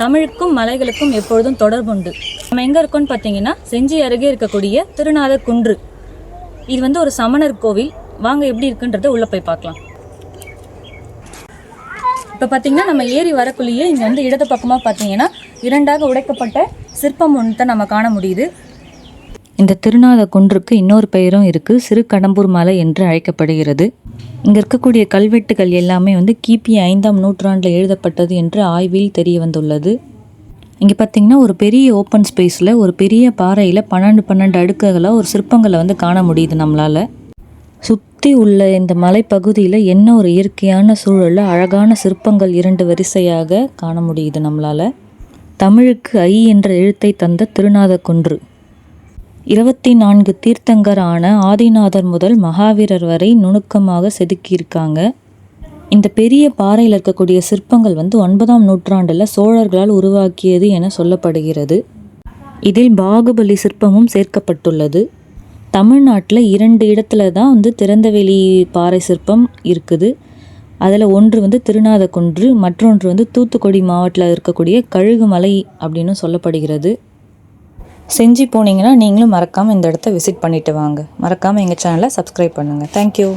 தமிழுக்கும் மலைகளுக்கும் எப்பொழுதும் தொடர்புண்டு. நம்ம எங்கே இருக்கோம்னு பார்த்தீங்கன்னா செஞ்சி அருகே இருக்கக்கூடிய திருநாத குன்று இது வந்து ஒரு சமணர் கோவில். வாங்க எப்படி இருக்குன்றதை உள்ளே போய் பார்க்கலாம். இப்போ பார்த்தீங்கன்னா நம்ம ஏறி வரக்குள்ளேயே இங்கே வந்து இடது பக்கமாக பார்த்தீங்கன்னா இரண்டாக உடைக்கப்பட்ட சிற்பம் ஒன்றை நம்ம காண முடியுது. இந்த திருநாத குன்றுக்கு இன்னொரு பெயரும் இருக்குது சிறு கடம்பூர் மலை என்று அழைக்கப்படுகிறது. இங்கே இருக்கக்கூடிய கல்வெட்டுகள் எல்லாமே வந்து கிபி ஐந்தாம் நூற்றாண்டில் எழுதப்பட்டது என்று ஆய்வில் தெரிய வந்துள்ளது இங்கே பார்த்தீங்கன்னா ஒரு பெரிய ஓப்பன் ஸ்பேஸில் ஒரு பெரிய பாறையில் பன்னெண்டு பன்னெண்டு அடுக்குகளாக ஒரு சிற்பங்களை வந்து காண முடியுது நம்மளால். சுற்றி உள்ள இந்த மலைப்பகுதியில் என்ன ஒரு இயற்கையான சூழலில் அழகான சிற்பங்கள் இரண்டு வரிசையாக காண முடியுது நம்மளால். தமிழுக்கு ஐ என்ற எழுத்தை தந்த திருநாத குன்று இருபத்தி நான்கு தீர்த்தங்கரான ஆதிநாதர் முதல் மகாவீரர் வரை நுணுக்கமாக செதுக்கியிருக்காங்க. இந்த பெரிய பாறையில் இருக்கக்கூடிய சிற்பங்கள் வந்து ஒன்பதாம் நூற்றாண்டில் சோழர்களால் உருவாக்கியது என சொல்லப்படுகிறது. இதில் பாகுபலி சிற்பமும் சேர்க்கப்பட்டுள்ளது. தமிழ்நாட்டில் இரண்டு இடத்துல தான் வந்து திறந்தவெளி பாறை சிற்பம் இருக்குது. அதில் ஒன்று வந்து திருநாதக்குன்று மற்றொன்று வந்து தூத்துக்குடி மாவட்டத்தில் இருக்கக்கூடிய கழுகுமலை அப்படின்னு சொல்லப்படுகிறது. செஞ்சு போனீங்கன்னா நீங்களும் மறக்காமல் இந்த இடத்த விசிட் பண்ணிவிட்டு வாங்க. மறக்காமல் எங்கள் சேனலை சப்ஸ்கிரைப் பண்ணுங்கள் தேங்க்யூ